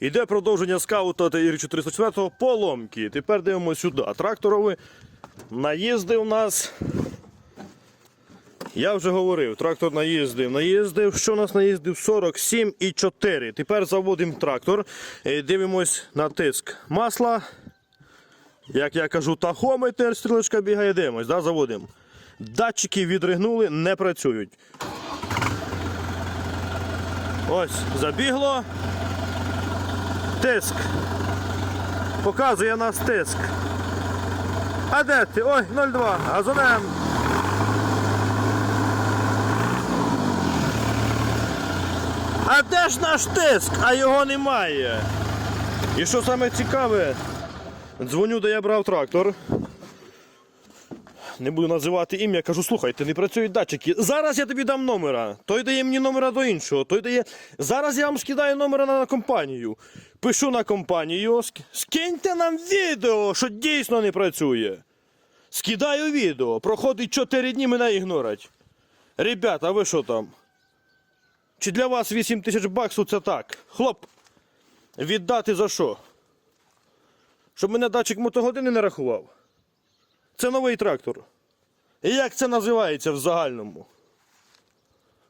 Іде продовження скаута ТР 404 поломки. Тепер дивимося сюди. Тракторови наїзди у нас. Я вже говорив, трактор наїздив, наїздив. Що у нас наїздив? 47,4. Тепер заводимо трактор. Е, Дивимось на тиск масла. Як я кажу, тахометр, стрілочка бігає, дивимось, да, заводимо. Датчики відригнули, не працюють. Ось, забігло. Тиск. Показує нас тиск. А де ти? Ой, 0,2. Газонем. А де ж наш тиск? А його немає. І що саме цікаве, дзвоню, де я брав трактор. Не буду називати ім'я, кажу, слухайте, не працюють датчики. Зараз я тобі дам номера. Той дає мені номера до іншого. Той дає. Зараз я вам скидаю номера на компанію. Пишу на компанію. ск- Скиньте нам відео, що дійсно не працює. Скидаю відео. Проходить 4 дні, мене ігнорять. Ребята, ви що там? Чи для вас 8 тисяч баксів це так? Хлоп, віддати за що? Щоб мене датчик мотогодини не рахував. Це новий трактор. І як це називається в загальному?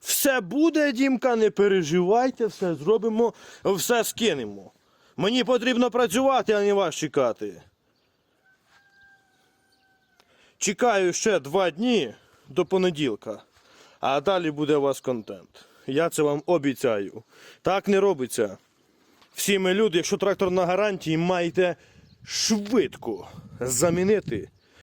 Все буде, Дімка, не переживайте, все зробимо, все скинемо. Мені потрібно працювати, а не вас чекати. Чекаю ще два дні до понеділка, а далі буде у вас контент. Я це вам обіцяю. Так не робиться. Всі ми люди, якщо трактор на гарантії, маєте швидко замінити